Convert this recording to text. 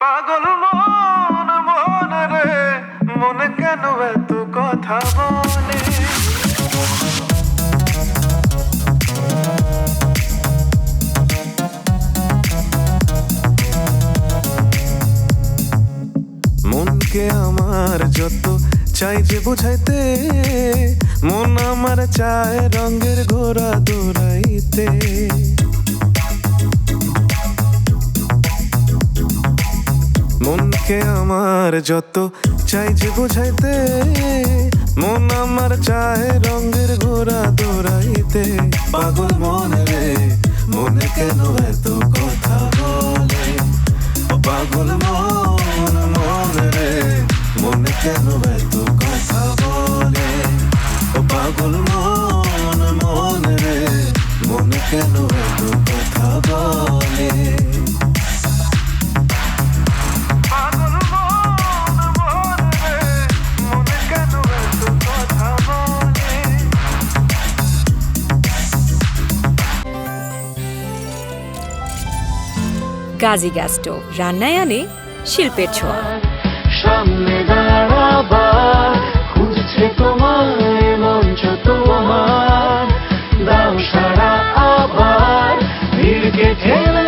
পাগল মন মন রে, মনে কেন এত কথা বলে? মনকে আমার যত চাই যে বোঝাইতে, মন আমার চায় রঙের ঘোরা দৌড়াইতে মনকে আমার যত চাই যে বোঝাইতে, মন আমার চায় রঙের ঘোরা দৌড়াইতে। পাগল মনে রে, মনে কেন এত কথা বলে? পাগল মন, মনে রে, মনে কেন এত কথা বলে? পাগল মন, মনে রে, মনে কেন গাজী গ্যাস স্টোভ রান্নায় আনে শিল্পের ছোঁয়া। সামনে দাঁড়াবা, খুঁজছে তোমায়, মঞ্চ তোমার। দাও সারা আবার ভিড়কে ঠেলে